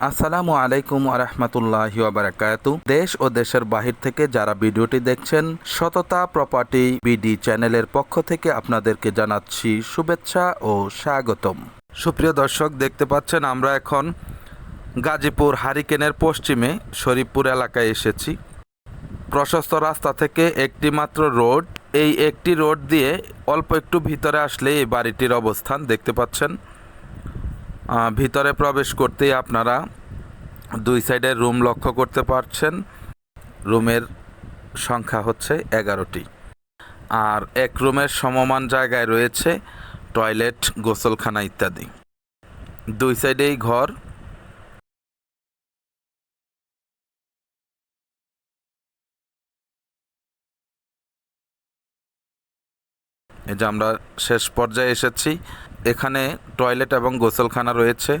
আসসালামু আলাইকুম আরহামতুল্লাহি ওবারাকাতু দেশ ও দেশের বাহির থেকে যারা ভিডিওটি দেখছেন, সততা প্রপার্টি বিডি চ্যানেলের পক্ষ থেকে আপনাদেরকে জানাচ্ছি শুভেচ্ছা ও স্বাগতম। সুপ্রিয় দর্শক, দেখতে পাচ্ছেন আমরা এখন গাজীপুর হারিকেনের পশ্চিমে শরীফপুর এলাকায় এসেছি। প্রশস্ত রাস্তা থেকে একটি মাত্র রোড, এই একটি রোড দিয়ে অল্প একটু ভিতরে আসলে এই বাড়িটির অবস্থান দেখতে পাচ্ছেন। ভিতরে প্রবেশ করতেই আপনারা দুই সাইডে রুম লক্ষ্য করতে পারছেন। রুমের সংখ্যা হচ্ছে এগারোটি। আর এক রুমের সমমান জায়গায় রয়েছে টয়লেট, গোসলখানা ইত্যাদি। দুই সাইডেই ঘর। এই যে আমরা শেষ পর্যায়ে এসেছি। এখানে টয়লেট এবং গোসলখানা রয়েছে।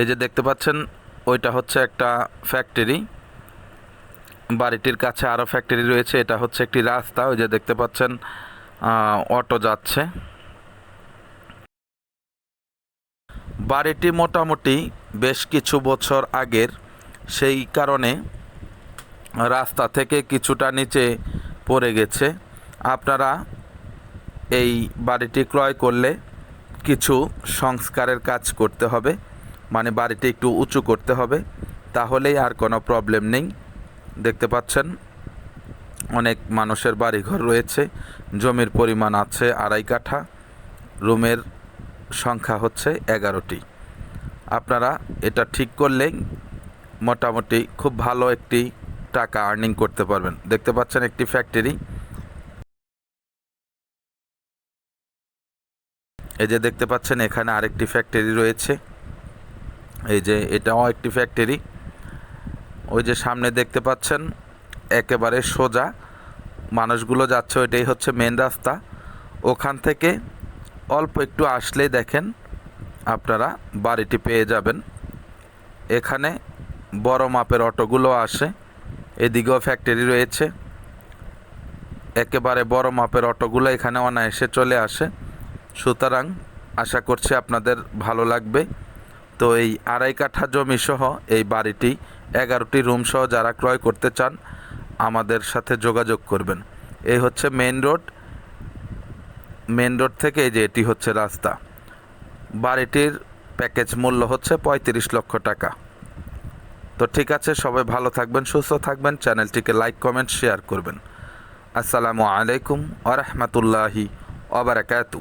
এই যে দেখতে পাচ্ছেন, ওইটা হচ্ছে একটা ফ্যাক্টরি বাড়িটির কাছে আরও ফ্যাক্টরি রয়েছে, এটা হচ্ছে একটি রাস্তা। ওই যে দেখতে পাচ্ছেন অটো যাচ্ছে। বাড়িটি মোটামুটি বেশ কিছু বছর আগের। সেই কারণে রাস্তা থেকে কিছুটা নিচে পড়ে গেছে। আপনারা এই বাড়িটি ক্রয় করলে কিছু সংস্কারের কাজ করতে হবে মানে বাড়িটি একটু উঁচু করতে হবে, তাহলেই আর কোনো প্রবলেম নেই। দেখতে পাচ্ছেন, অনেক মানুষের বাড়িঘর রয়েছে, জমির পরিমাণ আছে আড়াই কাঠা, রুমের সংখ্যা হচ্ছে এগারোটি। আপনারা এটা ঠিক করলেই মোটামুটি খুব ভালো একটি টাকা আর্নিং করতে পারবেন। দেখতে পাচ্ছেন একটি ফ্যাক্টরি এই যে দেখতে পাচ্ছেন, এখানে আরেকটি ফ্যাক্টরি রয়েছে। এই যে এটাও একটি ফ্যাক্টরি ওই যে সামনে দেখতে পাচ্ছেন, একেবারে সোজা। মানুষগুলো যাচ্ছে, ওইটাই হচ্ছে মেন রাস্তা। ওখান থেকে অল্প একটু আসলেই দেখেন, আপনারা বাড়িটি পেয়ে যাবেন। এখানে বড় মাপের অটোগুলো আসে। এদিকেও ফ্যাক্টরি রয়েছে। একেবারে বড় মাপের অটোগুলো এখানে অনায়াসে চলে আসে। সুতরাং আশা করছি আপনাদের ভালো লাগবে। তো এই আড়াই কাঠা জমি সহ এই বাড়িটি, এগারোটি রুম সহ যারা ক্রয় করতে চান, আমাদের সাথে যোগাযোগ করবেন। এই হচ্ছে মেন রোড মেন রোড থেকে এই যে এটি হচ্ছে রাস্তা। বাড়িটির প্যাকেজ মূল্য হচ্ছে পঁয়ত্রিশ লক্ষ টাকা। তো ঠিক আছে, সবাই ভালো থাকবেন, সুস্থ থাকবেন, চ্যানেলটিকে লাইক, কমেন্ট, শেয়ার করবেন। আসসালামু আলাইকুম আ রহমতুল্লাহি ওবরাকাতু